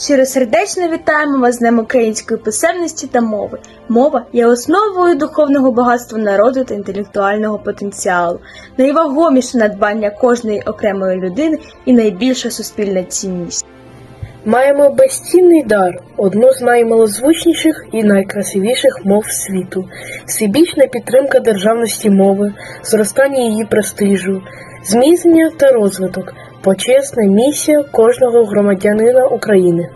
Щиросердечно вітаємо вас з Днем української писемності та мови. Мова є основою духовного багатства народу та інтелектуального потенціалу, найвагоміше надбання кожної окремої людини і найбільша суспільна цінність. Маємо безцінний дар, одну з наймалозвучніших і найкрасивіших мов світу, всебічна підтримка державності мови, зростання її престижу, зміцнення та розвиток, почесна місія кожного громадянина України.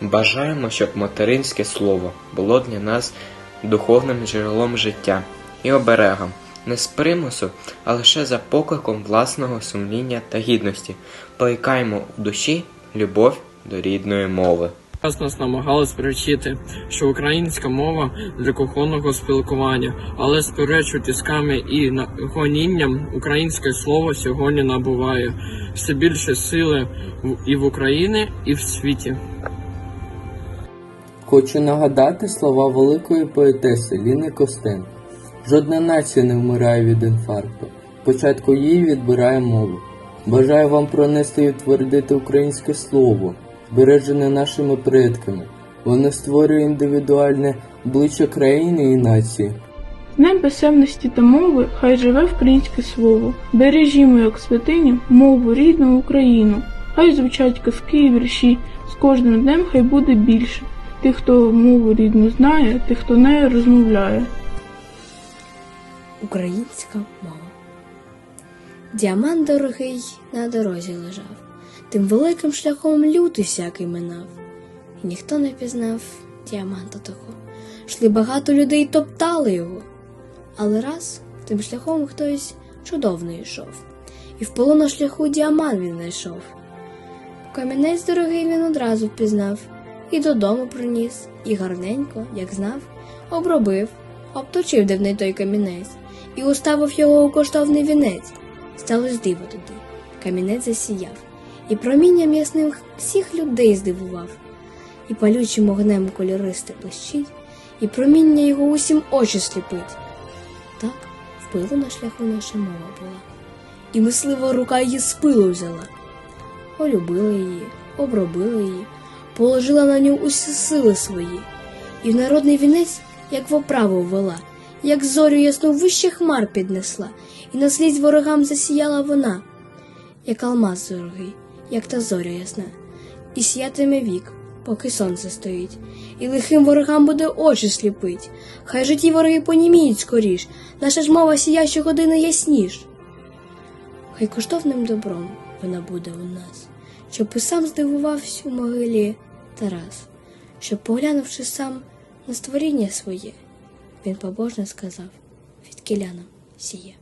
Бажаємо, щоб материнське слово було для нас духовним джерелом життя і оберегом, не з примусу, а лише за покликом власного сумління та гідності. Плекаємо в душі любов до рідної мови. Раз нас намагались привчити, що українська мова для кухонного спілкування, але сперечу тисками і гонінням українське слово сьогодні набуває все більше сили і в Україні, і в світі. Хочу нагадати слова великої поетеси Ліни Костенко. Жодна нація не вмирає від інфаркту. Початку її відбирає мову. Бажаю вам пронести і утвердити українське слово, збережене нашими предками. Воно створює індивідуальне обличчя країни і нації. Днем писемності та мови хай живе українське слово. Бережімо, як святиню, мову рідну Україну. Хай звучать казки і вірші. З кожним днем хай буде більше. Тих, хто мову рідну знає, тих, хто нею розмовляє. Українська мова. Діамант дорогий на дорозі лежав, тим великим шляхом лютий всякий минав, і ніхто не пізнав діаманта того. Шли багато людей топтали його. Але раз тим шляхом хтось чудовно йшов, і в полу на шляху діамант він знайшов. Камінець дорогий він одразу впізнав, і додому приніс, і гарненько, як знав, обробив, обточив дивний той камінець і уставив його у коштовний вінець. Сталось диво тоді. Камінець засіяв, і промінням ясним всіх людей здивував, і палючим огнем кольористи блищить, і проміння його усім очі сліпить. Так в на шляху наша мова була, і мислива рука її з пилу взяла. Полюбила її, обробила її, положила на нього усі сили свої, і в народний вінець, як в оправу ввела, як зорю ясну вище хмар піднесла, і на слізь ворогам засіяла вона, як алмаз дорогий, як та зоря ясна, і сіятиме вік, поки сонце стоїть, і лихим ворогам буде очі сліпить. Хай же ті вороги поніміють скоріш, наша ж мова сіяща години ясніш. Хай коштовним добром вона буде у нас, щоб і сам здивувався у могилі Тарас, щоб, поглянувши сам на створіння своє, він побожно сказав від кілянам сіє.